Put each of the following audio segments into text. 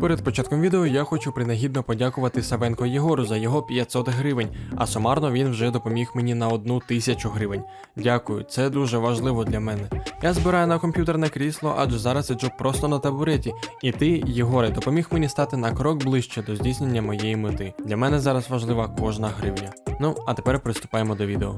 Перед початком відео я хочу принагідно подякувати Савенко Єгору за його 500 гривень, а сумарно він вже допоміг мені на одну тисячу гривень. Дякую, це дуже важливо для мене. Я збираю на комп'ютерне крісло, адже зараз сиджу просто на табуреті, і ти, Єгоре, допоміг мені стати на крок ближче до здійснення моєї мети. Для мене зараз важлива кожна гривня. Ну, а тепер приступаємо до відео.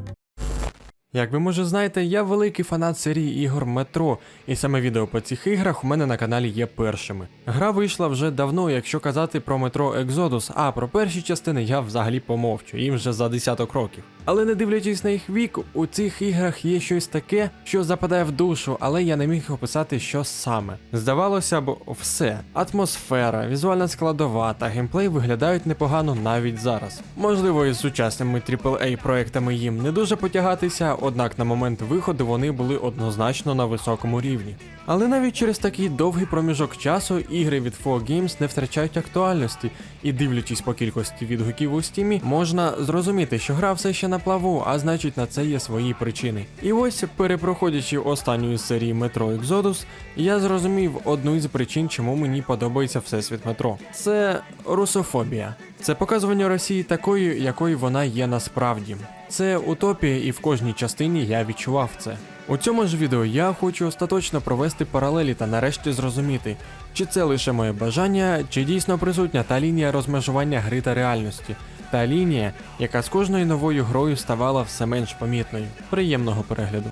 Як ви може знаєте, я великий фанат серії ігор Метро, і саме відео по цих іграх у мене на каналі є першими. Гра вийшла вже давно, якщо казати про Метро Екзодус, а про перші частини я взагалі помовчу, їм вже за десяток років. Але не дивлячись на їх вік, у цих іграх є щось таке, що западає в душу, але я не міг описати, що саме. Здавалося б, все. Атмосфера, візуальна складова та геймплей виглядають непогано навіть зараз. Можливо, із сучасними AAA проектами їм не дуже потягатися, однак на момент виходу вони були однозначно на високому рівні. Але навіть через такий довгий проміжок часу ігри від 4Games не втрачають актуальності, і дивлячись по кількості відгуків у стімі, можна зрозуміти, що гра все ще на плаву, а значить на це є свої причини. І ось, перепроходячи останню із серії Metro Exodus, я зрозумів одну із причин, чому мені подобається всесвіт метро. Це русофобія. Це показування Росії такою, якою вона є насправді. Це утопія, і в кожній частині я відчував це. У цьому ж відео я хочу остаточно провести паралелі та нарешті зрозуміти, чи це лише моє бажання, чи дійсно присутня та лінія розмежування гри та реальності, та лінія, яка з кожною новою грою ставала все менш помітною. Приємного перегляду.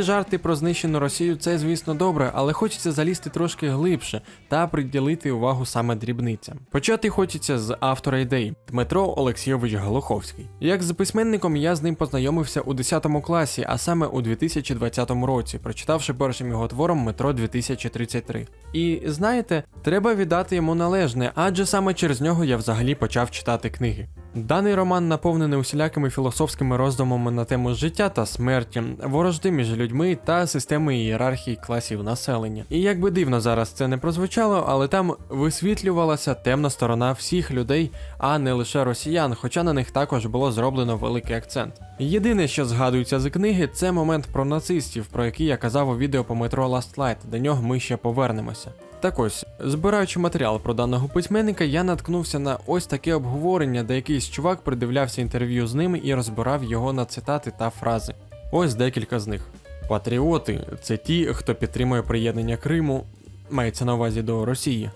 Всі жарти про знищену Росію це, звісно, добре, але хочеться залізти трошки глибше та приділити увагу саме дрібницям. Почати хочеться з автора ідей Дмитро Олексійович Голоховський. Як з письменником я з ним познайомився у 10 класі, а саме у 2020 році, прочитавши першим його твором Метро 2033. І знаєте, треба віддати йому належне, адже саме через нього я взагалі почав читати книги. Даний роман наповнений усілякими філософськими роздумами на тему життя та смерті, ворожди між людьми та системи ієрархії класів населення. І як би дивно зараз це не прозвучало, але там висвітлювалася темна сторона всіх людей, а не лише росіян, хоча на них також було зроблено великий акцент. Єдине, що згадується з книги, це момент про нацистів, про який я казав у відео по метро Last Light, до нього ми ще повернемося. Так ось, збираючи матеріал про даного письменника, я наткнувся на ось таке обговорення, де якийсь чувак придивлявся інтерв'ю з ними і розбирав його на цитати та фрази. Ось декілька з них. Патріоти це ті, хто підтримує приєднання Криму, мається на увазі до Росії.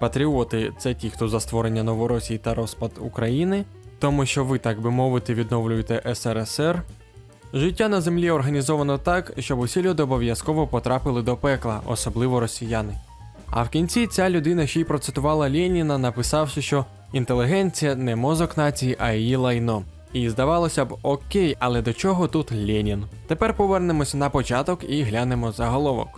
Патріоти це ті, хто за створення Новоросії та розпад України, тому що ви, так би мовити, відновлюєте СРСР. Життя на землі організовано так, щоб усі люди обов'язково потрапили до пекла, особливо росіяни. А в кінці ця людина ще й процитувала Леніна, написавши, що інтелігенція не мозок нації, а її лайно. І здавалося б, окей, але до чого тут Ленін? Тепер повернемося на початок і глянемо заголовок.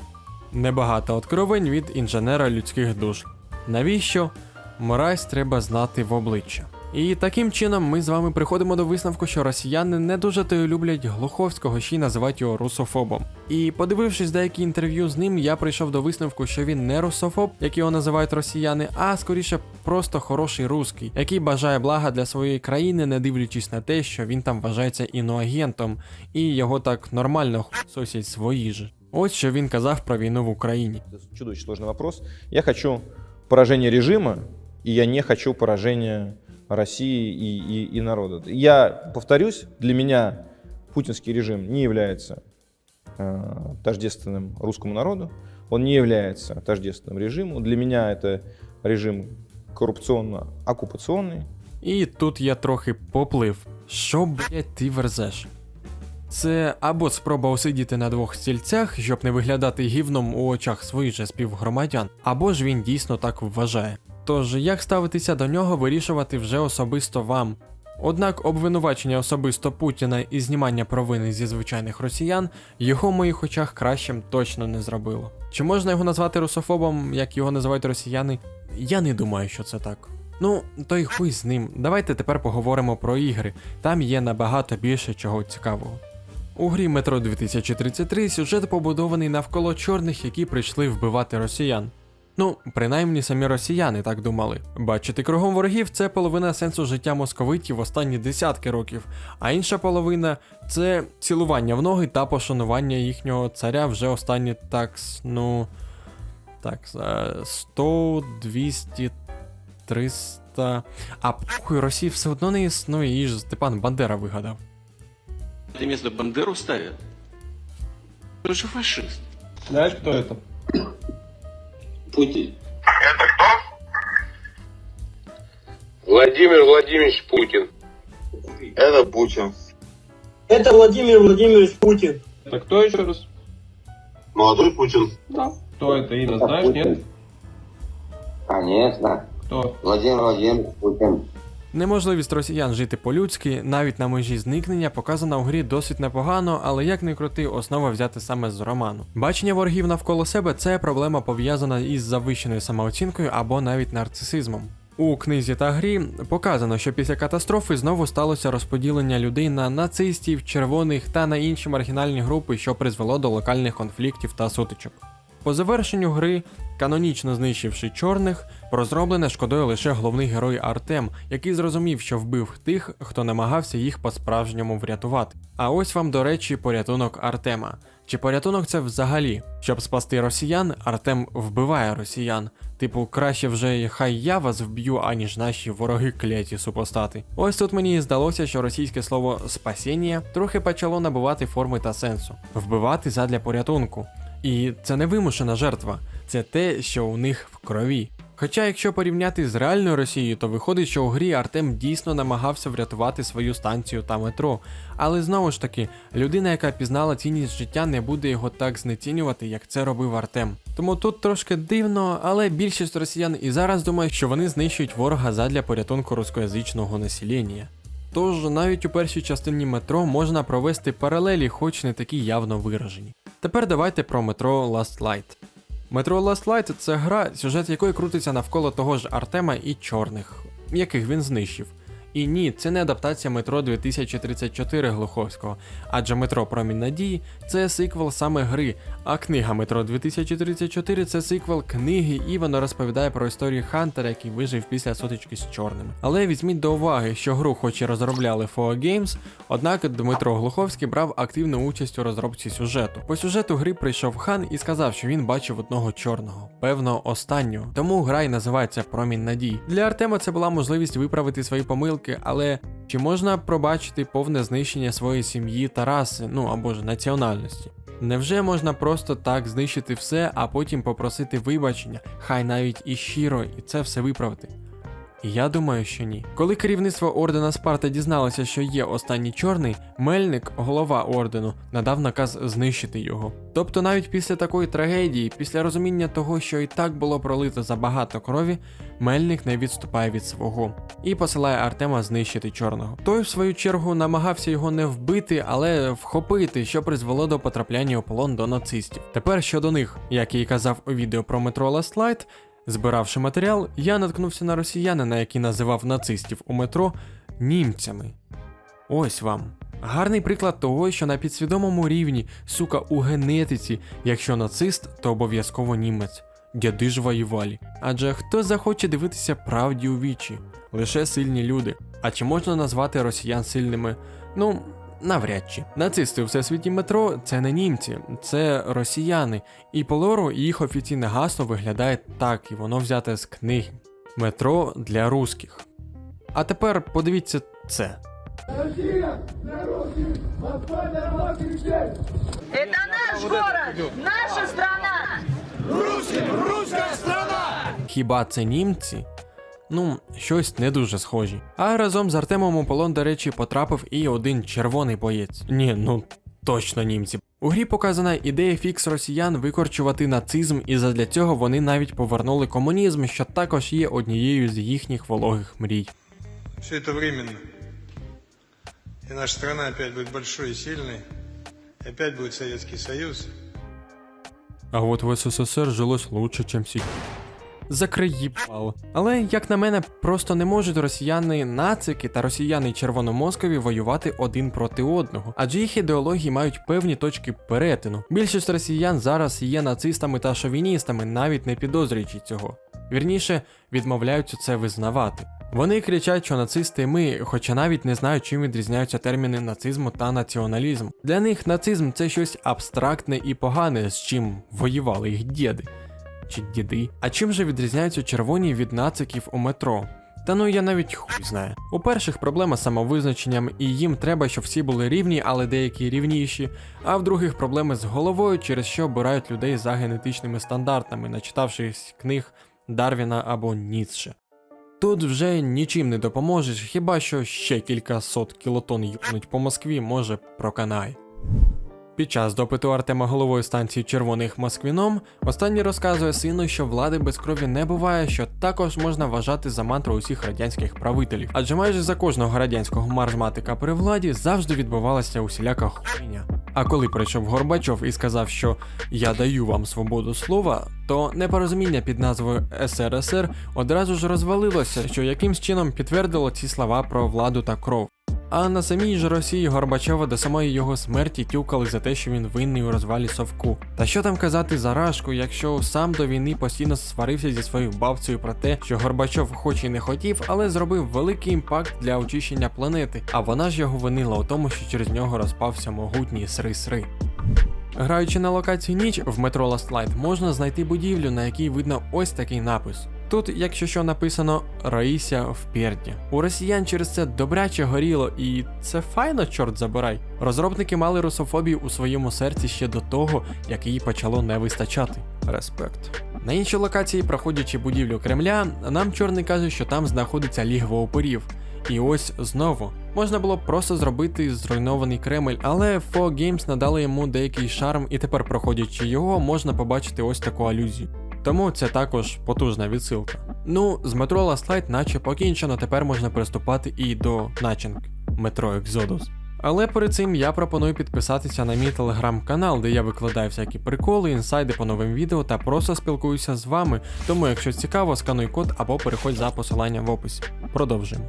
Небагато откровень від інженера людських душ. Навіщо? Мразь треба знати в обличчя. І таким чином ми з вами приходимо до висновку, що росіяни не дуже то й люблять Глуховського, ще й називають його русофобом. І подивившись деякі інтерв'ю з ним, я прийшов до висновку, що він не русофоб, як його називають росіяни, а скоріше просто хороший русський, який бажає блага для своєї країни, не дивлячись на те, що він там вважається іноагентом, і його так нормально сосять свої ж. Ось що він казав про війну в Україні. Чудовищно сложный вопрос. Я хочу поражения режима, и я не хочу поражения России и, и, и народа. Я повторюсь, для меня путинский режим не является э, тождественным русскому народу, он не является тождественным режиму. Для меня это режим коррупционно-оккупационный. І тут я трохи поплив. Що, блять, ти верзеш? Це або спроба усидіти на двох стільцях, щоб не виглядати гівном у очах своїх же співгромадян, або ж він дійсно так вважає. Тож як ставитися до нього, вирішувати вже особисто вам. Однак обвинувачення особисто Путіна і знімання провини зі звичайних росіян його в моїх очах кращим точно не зробило. Чи можна його назвати русофобом, як його називають росіяни? Я не думаю, що це так. Ну, то й хуй з ним. Давайте тепер поговоримо про ігри. Там є набагато більше чого цікавого. У грі Метро 2033 сюжет побудований навколо чорних, які прийшли вбивати росіян. Ну, принаймні самі росіяни так думали. Бачити кругом ворогів це половина сенсу життя московитів останні десятки років, а інша половина це цілування в ноги та пошанування їхнього царя вже останні так, ну. Так, 100, 200, 300. А похуй, Росії все одно не існує, її ж Степан Бандера вигадав. Это место Бандеру ставят? Он же фашист. Знаешь, кто это? Путин. Владимир Владимирович Путин. Это Путин. Это Владимир Владимирович Путин. Это кто еще раз? Молодой Путин. Кто это имя, знаешь, нет? Конечно. Кто? Владимир Владимирович Путин. Неможливість росіян жити по-людськи, навіть на межі зникнення, показана у грі досить непогано, але як не крути, основа взяти саме з роману. Бачення ворогів навколо себе це проблема пов'язана із завищеною самооцінкою або навіть нарцисизмом. У книзі та грі показано, що після катастрофи знову сталося розподілення людей на нацистів, червоних та на інші маргінальні групи, що призвело до локальних конфліктів та сутичок. По завершенню гри, канонічно знищивши чорних, розроблене шкодою лише головний герой Артем, який зрозумів, що вбив тих, хто намагався їх по-справжньому врятувати. А ось вам, до речі, порятунок Артема. Чи порятунок це взагалі? Щоб спасти росіян, Артем вбиває росіян. Типу, краще вже хай я вас вб'ю, аніж наші вороги кляті супостати. Ось тут мені здалося, що російське слово спасіння трохи почало набувати форми та сенсу. Вбивати задля порятунку. І це не вимушена жертва, це те, що у них в крові. Хоча, якщо порівняти з реальною Росією, то виходить, що у грі Артем дійсно намагався врятувати свою станцію та метро. Але знову ж таки, людина, яка пізнала цінність життя, не буде його так знецінювати, як це робив Артем. Тому тут трошки дивно, але більшість росіян і зараз думають, що вони знищують ворога задля порятунку рускоязичного населення. Тож навіть у першій частині метро можна провести паралелі, хоч не такі явно виражені. Тепер давайте про метро Last Light. Метро Last Light це гра, сюжет якої крутиться навколо того ж Артема і чорних, яких він знищив. І ні, це не адаптація метро 2034 Глуховського, адже метро Промінь Надії це сиквел саме гри, а книга Метро 2034 це сиквел книги, і вона розповідає про історію Хантера, який вижив після сутички з чорними. Але візьміть до уваги, що гру хоч і розробляли FOA Games, однак Дмитро Глуховський брав активну участь у розробці сюжету. По сюжету гри прийшов хан і сказав, що він бачив одного чорного, певно, останнього. Тому гра й називається Промінь надій. Для Артема це була можливість виправити свої помилки, але чи можна пробачити повне знищення своєї сім'ї та раси, ну або ж національності? Невже можна просто так знищити все, а потім попросити вибачення, хай навіть і щиро, і це все виправити? Я думаю, що ні. Коли керівництво ордена Спарта дізналося, що є останній чорний, Мельник, голова ордену, надав наказ знищити його. Тобто, навіть після такої трагедії, після розуміння того, що і так було пролито забагато крові, Мельник не відступає від свого і посилає Артема знищити чорного. Той, в свою чергу, намагався його не вбити, але вхопити, що призвело до потрапляння у полон до нацистів. Тепер щодо них, як і казав у відео про метро Last Light, Збиравши матеріал, я наткнувся на росіянина, який називав нацистів у метро німцями. Ось вам. Гарний приклад того, що на підсвідомому рівні, сука, у генетиці, якщо нацист, то обов'язково німець. Дяди ж воювали. Адже хто захоче дивитися правді у вічі? Лише сильні люди. А чи можна назвати росіян сильними? Ну, навряд чи. Нацисти у всесвіті метро це не німці, це росіяни. І по лору їх офіційне гасло виглядає так, і воно взяте з книги. Метро для русських. А тепер подивіться це. Это наш город, наша страна. Хіба це німці? Ну, щось не дуже схожі. А разом з Артемом у полон, до речі, потрапив і один червоний боєць. Ні, ну точно німці. У грі показана ідея фікс росіян викорчувати нацизм, і задля цього вони навіть повернули комунізм, що також є однією з їхніх вологих мрій. Все это временно. И наша страна опять будет большой и сильной. И опять будет Советский Союз. А от в СССР жилось лучше, чем сі. Закриїбал. Але, як на мене, просто не можуть росіяни нацики та росіяни червономозкові воювати один проти одного, адже їх ідеології мають певні точки перетину. Більшість росіян зараз є нацистами та шовіністами, навіть не підозрюючи цього. Вірніше, відмовляються це визнавати. Вони кричать, що нацисти ми, хоча навіть не знають, чим відрізняються терміни нацизму та націоналізм. Для них нацизм це щось абстрактне і погане, з чим воювали їх діди чи діди. А чим же відрізняються червоні від нациків у метро? Та ну я навіть хуй знаю. У перших проблема з самовизначенням, і їм треба, щоб всі були рівні, але деякі рівніші. А в других проблеми з головою, через що обирають людей за генетичними стандартами, начитавшись книг Дарвіна або Ніцше. Тут вже нічим не допоможеш, хіба що ще кілька сот кілотон юнуть по Москві, може проканай. Під час допиту Артема головою станції червоних Москвіном, останній розказує сину, що влади без крові не буває, що також можна вважати за мантру усіх радянських правителів. Адже майже за кожного радянського маразматика при владі завжди відбувалася усіляка хуйня. А коли прийшов Горбачов і сказав, що я даю вам свободу слова, то непорозуміння під назвою СРСР одразу ж розвалилося, що якимсь чином підтвердило ці слова про владу та кров. А на самій ж Росії Горбачова до самої його смерті тюкали за те, що він винний у розвалі совку. Та що там казати за Рашку, якщо сам до війни постійно сварився зі своєю бабцею про те, що Горбачов хоч і не хотів, але зробив великий імпакт для очищення планети, а вона ж його винила у тому, що через нього розпався могутній сри-сри. Граючи на локації ніч в метро Last Light, можна знайти будівлю, на якій видно ось такий напис. Тут, якщо що написано Раїся в Перді. У росіян через це добряче горіло, і це файно, чорт забирай. Розробники мали русофобію у своєму серці ще до того, як її почало не вистачати. Респект. На іншій локації, проходячи будівлю Кремля, нам чорний каже, що там знаходиться лігво упорів. І ось знову можна було просто зробити зруйнований Кремль, але 4Games надали йому деякий шарм, і тепер, проходячи його, можна побачити ось таку алюзію. Тому це також потужна відсилка. Ну, з метро Last Light наче покінчено, тепер можна приступати і до начинки метро Exodus. Але перед цим я пропоную підписатися на мій телеграм-канал, де я викладаю всякі приколи, інсайди по новим відео та просто спілкуюся з вами. Тому, якщо цікаво, скануй код або переходь за посиланням в описі. Продовжуємо.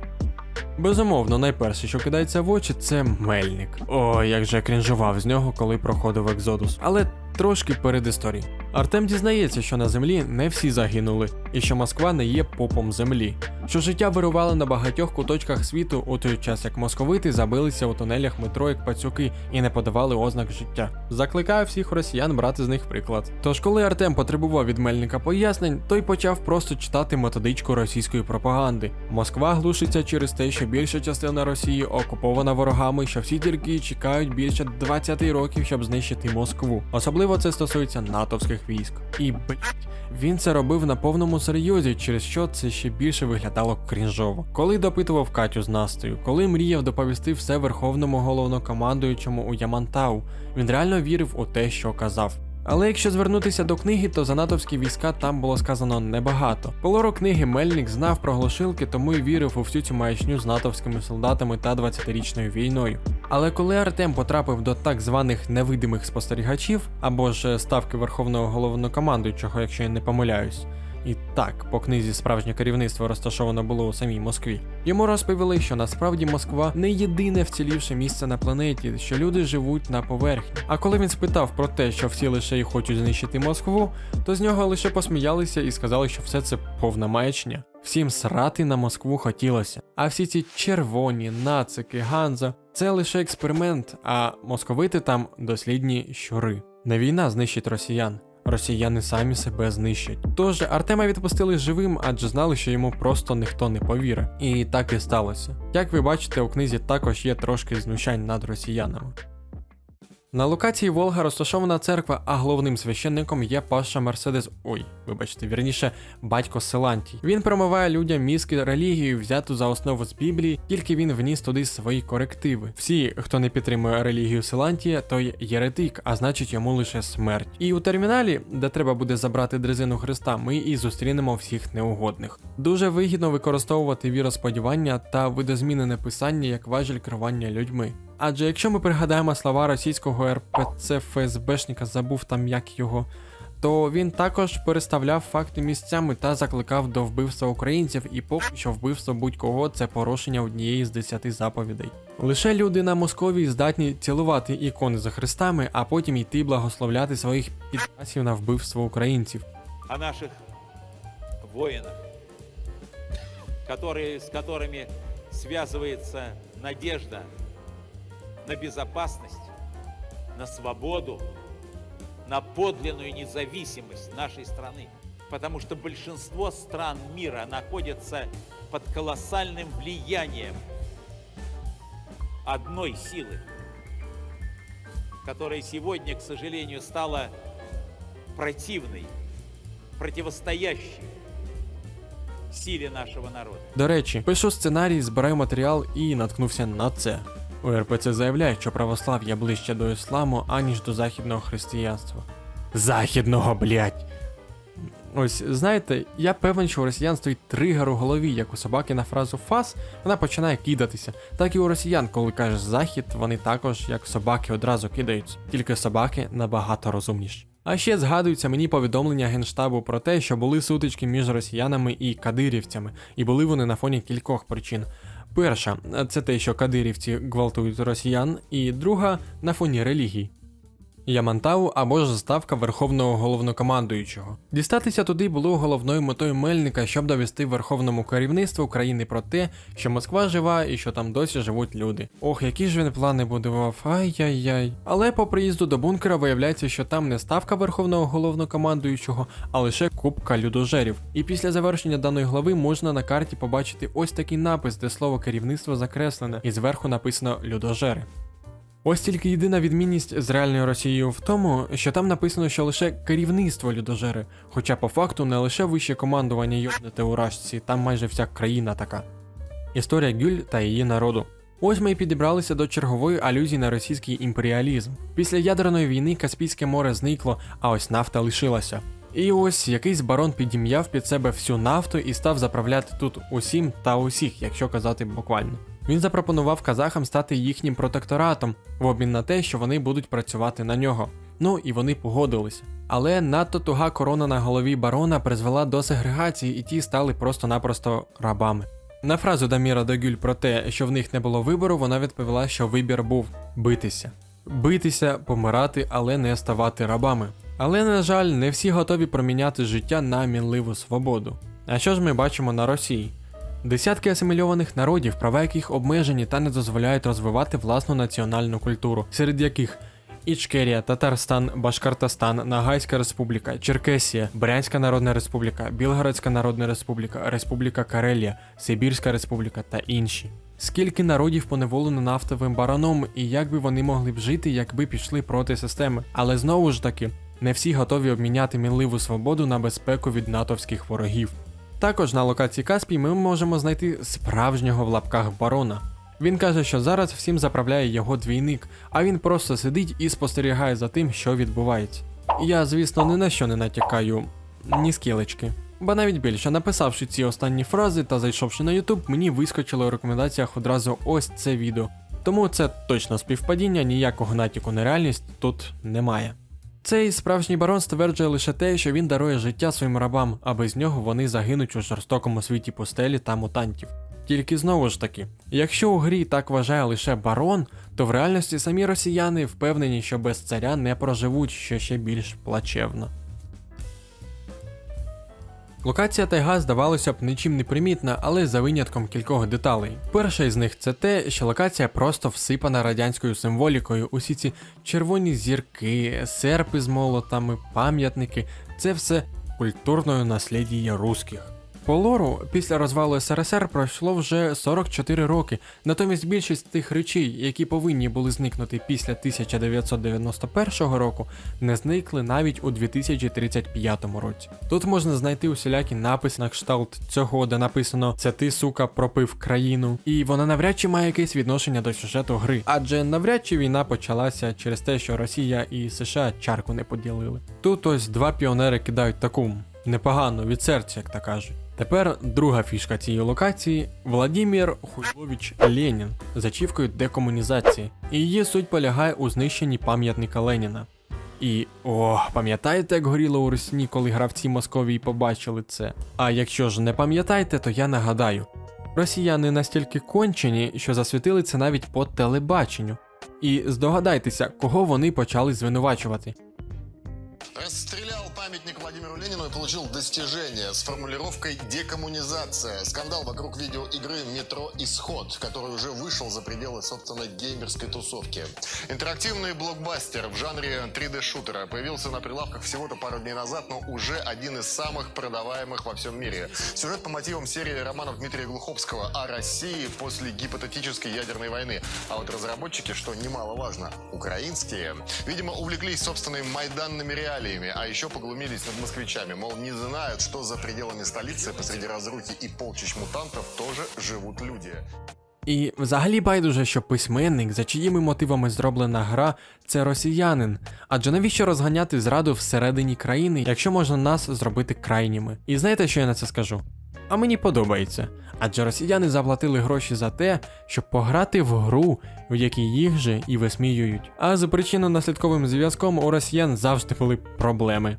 Безумовно, найперше, що кидається в очі, це мельник. О, як же я крінжував з нього, коли проходив Екзодус. Але трошки перед історії. Артем дізнається, що на землі не всі загинули, і що Москва не є попом землі, що життя вирувало на багатьох куточках світу у той час, як московити забилися у тунелях метро як пацюки і не подавали ознак життя. Закликаю всіх росіян брати з них приклад. Тож, коли Артем потребував від мельника пояснень, той почав просто читати методичку російської пропаганди. Москва глушиться через те, що більша частина Росії окупована ворогами, що всі тільки чекають більше 20 років, щоб знищити Москву. Особливо це стосується натовських військ. І блять, він це робив на повному серйозі, через що це ще більше виглядало крінжово. Коли допитував Катю з Настою, коли мріяв доповісти все верховному головнокомандуючому у Ямантау, він реально вірив у те, що казав. Але якщо звернутися до книги, то за натовські війська там було сказано небагато. Полору книги Мельник знав про глушилки, тому й вірив у всю цю маячню з натовськими солдатами та 20-річною війною. Але коли Артем потрапив до так званих невидимих спостерігачів, або ж ставки верховного головнокомандуючого, якщо я не помиляюсь. І так, по книзі справжнє керівництво розташовано було у самій Москві. Йому розповіли, що насправді Москва не єдине вцілівше місце на планеті, що люди живуть на поверхні. А коли він спитав про те, що всі лише й хочуть знищити Москву, то з нього лише посміялися і сказали, що все це повна маячня. Всім срати на Москву хотілося. А всі ці червоні, нацики, ганза це лише експеримент, а московити там дослідні щури. Не війна знищить росіян. Росіяни самі себе знищать. Тож Артема відпустили живим, адже знали, що йому просто ніхто не повірить. І так і сталося. Як ви бачите, у книзі також є трошки знущань над росіянами. На локації Волга розташована церква, а головним священником є Паша Мерседес. Ой, вибачте, вірніше, батько Силантій. Він промиває людям мізки релігію, взяту за основу з Біблії, тільки він вніс туди свої корективи. Всі, хто не підтримує релігію Силантія, той єретик, а значить йому лише смерть. І у терміналі, де треба буде забрати дрезину Христа, ми і зустрінемо всіх неугодних. Дуже вигідно використовувати віросподівання та видозмінене писання як важіль керування людьми. Адже якщо ми пригадаємо слова російського РПЦ ФСБшника, забув там як його, то він також переставляв факти місцями та закликав до вбивства українців, і поки що вбивство будь-кого це порушення однієї з десяти заповідей. Лише люди на Московії здатні цілувати ікони за хрестами, а потім йти благословляти своїх підпасів на вбивство українців. о наших воинах, которые, с которыми связывается надежда на безопасность, на свободу, на подлинную независимость нашей страны. Потому что большинство стран мира находятся под колоссальным влиянием одной силы, которая сегодня, к сожалению, стала противной, противостоящей силе нашего народа. До речі, пишу сценарій, збираю матеріал і наткнувся на це. У РПЦ заявляє, що православ'я ближче до ісламу, аніж до західного християнства. Західного, блять. Ось знаєте, я певен, що у росіян стоїть тригер у голові, як у собаки на фразу фас, вона починає кидатися. Так і у росіян, коли кажеш захід, вони також, як собаки, одразу кидаються. Тільки собаки набагато розумніші. А ще згадуються мені повідомлення генштабу про те, що були сутички між росіянами і кадирівцями, і були вони на фоні кількох причин. Перша це те, що кадирівці гвалтують росіян, і друга на фоні релігій. Ямантау або ж ставка верховного головнокомандуючого. Дістатися туди було головною метою Мельника, щоб довести верховному керівництву країни про те, що Москва жива і що там досі живуть люди. Ох, які ж він плани будував, ай-яй-яй. Але по приїзду до бункера виявляється, що там не ставка верховного головнокомандуючого, а лише купка людожерів. І після завершення даної глави можна на карті побачити ось такий напис, де слово керівництво закреслене, і зверху написано людожери. Ось тільки єдина відмінність з реальною Росією в тому, що там написано, що лише керівництво людожери, хоча по факту не лише вище командування йобнете у рашці, там майже вся країна така. Історія Гюль та її народу. Ось ми і підібралися до чергової алюзії на російський імперіалізм. Після ядерної війни Каспійське море зникло, а ось нафта лишилася. І ось якийсь барон підім'яв під себе всю нафту і став заправляти тут усім та усіх, якщо казати буквально. Він запропонував казахам стати їхнім протекторатом в обмін на те, що вони будуть працювати на нього. Ну і вони погодилися. Але надто туга корона на голові барона призвела до сегрегації, і ті стали просто-напросто рабами. На фразу Даміра Дагюль про те, що в них не було вибору, вона відповіла, що вибір був битися. Битися, помирати, але не ставати рабами. Але, на жаль, не всі готові проміняти життя на мінливу свободу. А що ж ми бачимо на Росії? Десятки асимільованих народів, права яких обмежені та не дозволяють розвивати власну національну культуру, серед яких Ічкерія, Татарстан, Башкортостан, Нагайська Республіка, Черкесія, Брянська Народна Республіка, Білгородська Народна Республіка, Республіка Карелія, Сибірська Республіка та інші. Скільки народів поневолено нафтовим бароном, і як би вони могли б жити, якби пішли проти системи. Але знову ж таки, не всі готові обміняти мінливу свободу на безпеку від натовських ворогів. Також на локації Каспій ми можемо знайти справжнього в лапках барона. Він каже, що зараз всім заправляє його двійник, а він просто сидить і спостерігає за тим, що відбувається. Я, звісно, ні на що не натякаю, ні скілечки. Ба навіть більше, написавши ці останні фрази та зайшовши на YouTube, мені вискочило у рекомендаціях одразу ось це відео. Тому це точно співпадіння, ніякого натяку на реальність тут немає. Цей справжній барон стверджує лише те, що він дарує життя своїм рабам, а без нього вони загинуть у жорстокому світі пустелі та мутантів. Тільки знову ж таки, якщо у грі так вважає лише барон, то в реальності самі росіяни впевнені, що без царя не проживуть, що ще більш плачевно. Локація тайга здавалося б нічим не примітна, але за винятком кількох деталей. Перша із них це те, що локація просто всипана радянською символікою. Усі ці червоні зірки, серпи з молотами, пам'ятники це все культурною наслідіє русських. По лору, після розвалу СРСР пройшло вже 44 роки, натомість більшість тих речей, які повинні були зникнути після 1991 року, не зникли навіть у 2035 році. Тут можна знайти усілякі написи на кшталт цього, де написано Це ти, сука, пропив країну, і вона навряд чи має якесь відношення до сюжету гри, адже навряд чи війна почалася через те, що Росія і США чарку не поділили. Тут ось два піонери кидають таку непогано від серця, як та кажуть. Тепер друга фішка цієї локації Владимир Хуйлович Ленін з ачівкою декомунізації, і її суть полягає у знищенні пам'ятника Леніна. І о, пам'ятаєте, як горіло у Росні, коли гравці Московії побачили це? А якщо ж не пам'ятаєте, то я нагадаю: росіяни настільки кончені, що засвітили це навіть по телебаченню. І здогадайтеся, кого вони почали звинувачувати. Расстрелял памятник Владимиру Ленину и получил достижение с формулировкой «декоммунизация». Скандал вокруг видеоигры «Метро Исход», который уже вышел за пределы, собственно, геймерской тусовки. Интерактивный блокбастер в жанре 3D-шутера появился на прилавках всего-то пару дней назад, но уже один из самых продаваемых во всем мире. Сюжет по мотивам серии романов Дмитрия Глуховского о России после гипотетической ядерной войны. А вот разработчики, что немаловажно, украинские, видимо, увлеклись собственными майданными реалиями, а еще поглумились над москвичами. Мол, не знают, что за пределами столицы посреди разрухи и полчищ мутантов тоже живут люди. І взагалі байдуже, що письменник, за чиїми мотивами зроблена гра, це росіянин. Адже навіщо розганяти зраду всередині країни, якщо можна нас зробити крайніми? І знаєте, що я на це скажу? А мені подобається. Адже росіяни заплатили гроші за те, щоб пограти в гру, в якій їх же і висміюють. А з причинно-наслідковим зв'язком у росіян завжди були проблеми.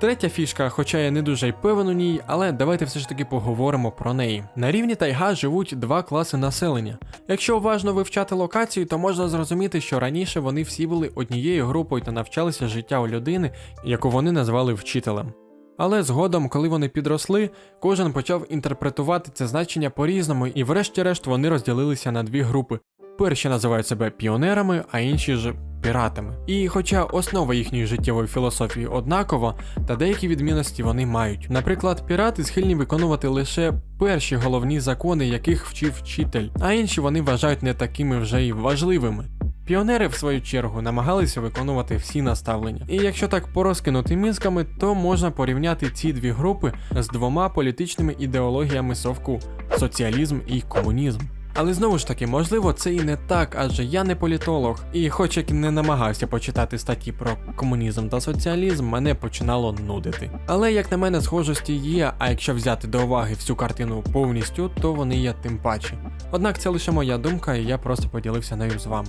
Третя фішка, хоча я не дуже й певен у ній, але давайте все ж таки поговоримо про неї. На рівні тайга живуть два класи населення. Якщо уважно вивчати локацію, то можна зрозуміти, що раніше вони всі були однією групою та навчалися життя у людини, яку вони назвали вчителем. Але згодом, коли вони підросли, кожен почав інтерпретувати це значення по-різному, і врешті-решт вони розділилися на дві групи. Перші називають себе піонерами, а інші ж піратами. І хоча основа їхньої життєвої філософії однакова, та деякі відмінності вони мають. Наприклад, пірати схильні виконувати лише перші головні закони, яких вчив вчитель, а інші вони вважають не такими вже й важливими. Піонери, в свою чергу, намагалися виконувати всі наставлення. І якщо так порозкинути мізками, то можна порівняти ці дві групи з двома політичними ідеологіями совку соціалізм і комунізм. Але знову ж таки, можливо, це і не так, адже я не політолог, і хоч як не намагався почитати статті про комунізм та соціалізм, мене починало нудити. Але як на мене, схожості є, а якщо взяти до уваги всю картину повністю, то вони є тим паче. Однак це лише моя думка, і я просто поділився нею з вами.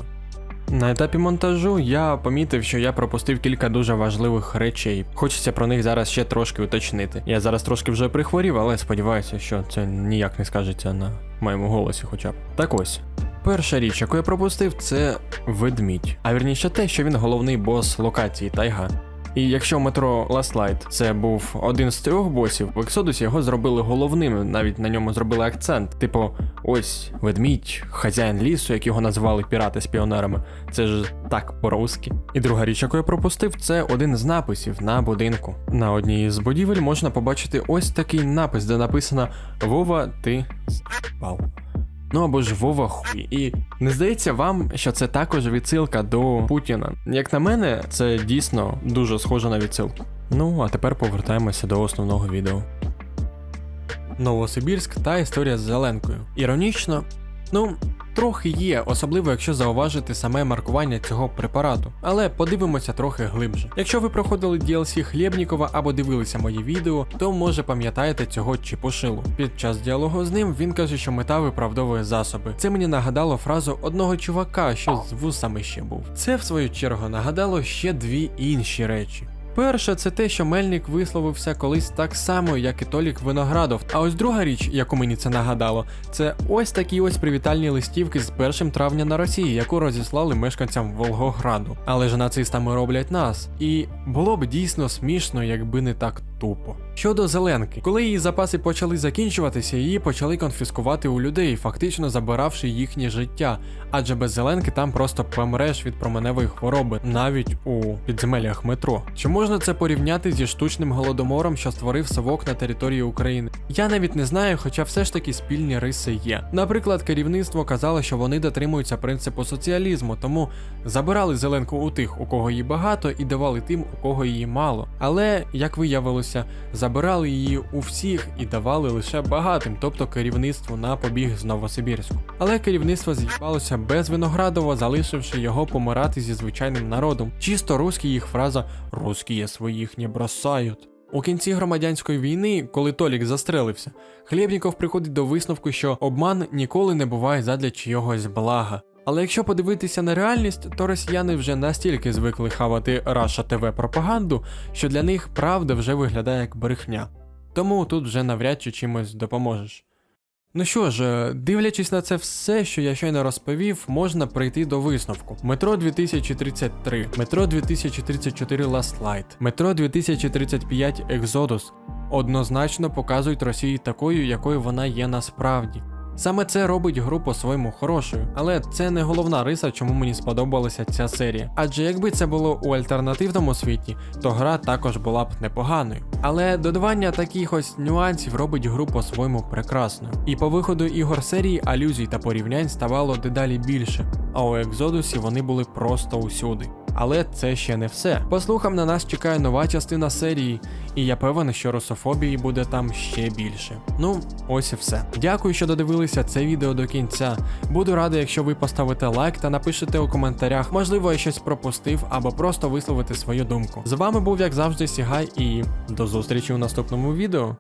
На етапі монтажу я помітив, що я пропустив кілька дуже важливих речей. Хочеться про них зараз ще трошки уточнити. Я зараз трошки вже прихворів, але сподіваюся, що це ніяк не скажеться на моєму голосі, хоча б. Так ось. Перша річ, яку я пропустив, це ведмідь. А вірніше те, що він головний бос локації Тайга. І якщо метро Last Light це був один з трьох босів, в Ексодусі його зробили головним, навіть на ньому зробили акцент. Типу, ось ведмідь, хазяїн лісу, як його називали пірати з піонерами. Це ж так по-русски. І друга річ, яку я пропустив, це один з написів на будинку. На одній з будівель можна побачити ось такий напис, де написано Вова, ти спав. Ну або ж Вова хуй. І не здається вам, що це також відсилка до Путіна. Як на мене, це дійсно дуже схоже на відсилку. Ну, а тепер повертаємося до основного відео. Новосибірськ та історія з Зеленкою. Іронічно, ну, трохи є, особливо якщо зауважити саме маркування цього препарату. Але подивимося трохи глибше. Якщо ви проходили DLC Хлєбнікова або дивилися мої відео, то може пам'ятаєте цього чіпушилу. Під час діалогу з ним він каже, що мета виправдовує засоби. Це мені нагадало фразу одного чувака, що з вусами ще був. Це в свою чергу нагадало ще дві інші речі. Перше, це те, що Мельник висловився колись так само, як і Толік Виноградов. А ось друга річ, яку мені це нагадало, це ось такі ось привітальні листівки з 1 травня на Росії, яку розіслали мешканцям Волгограду. Але ж нацистами роблять нас. І було б дійсно смішно, якби не так тупо. Щодо Зеленки, коли її запаси почали закінчуватися, її почали конфіскувати у людей, фактично забиравши їхнє життя. Адже без Зеленки там просто помреш від променевої хвороби, навіть у підземеллях метро. Чи можна це порівняти зі штучним голодомором, що створив совок на території України? Я навіть не знаю, хоча все ж таки спільні риси є. Наприклад, керівництво казало, що вони дотримуються принципу соціалізму, тому забирали зеленку у тих, у кого її багато, і давали тим, у кого її мало. Але як виявилося, забирали її у всіх і давали лише багатим, тобто керівництву на побіг з Новосибірську. Але керівництво з'їбалося без Виноградова, залишивши його помирати зі звичайним народом. Чисто русський їх фраза «русські своїх не бросають». У кінці громадянської війни, коли Толік застрелився, Хлєбніков приходить до висновку, що обман ніколи не буває задля чийогось блага. Але якщо подивитися на реальність, то росіяни вже настільки звикли хавати Раша ТВ пропаганду, що для них правда вже виглядає як брехня. Тому тут вже навряд чи чимось допоможеш. Ну що ж, дивлячись на це все, що я щойно розповів, можна прийти до висновку. Метро 2033, Метро 2034 Last Light, Метро 2035 Exodus однозначно показують Росію такою, якою вона є насправді. Саме це робить гру по-своєму хорошою, але це не головна риса, чому мені сподобалася ця серія. Адже якби це було у альтернативному світі, то гра також була б непоганою. Але додавання таких ось нюансів робить гру по-своєму прекрасною. І по виходу ігор серії алюзій та порівнянь ставало дедалі більше, а у Екзодусі вони були просто усюди. Але це ще не все. По слухам на нас чекає нова частина серії, і я певен, що русофобії буде там ще більше. Ну, ось і все. Дякую, що додивилися це відео до кінця. Буду радий, якщо ви поставите лайк та напишете у коментарях, можливо, я щось пропустив або просто висловити свою думку. З вами був, як завжди, Сігай, і до зустрічі у наступному відео.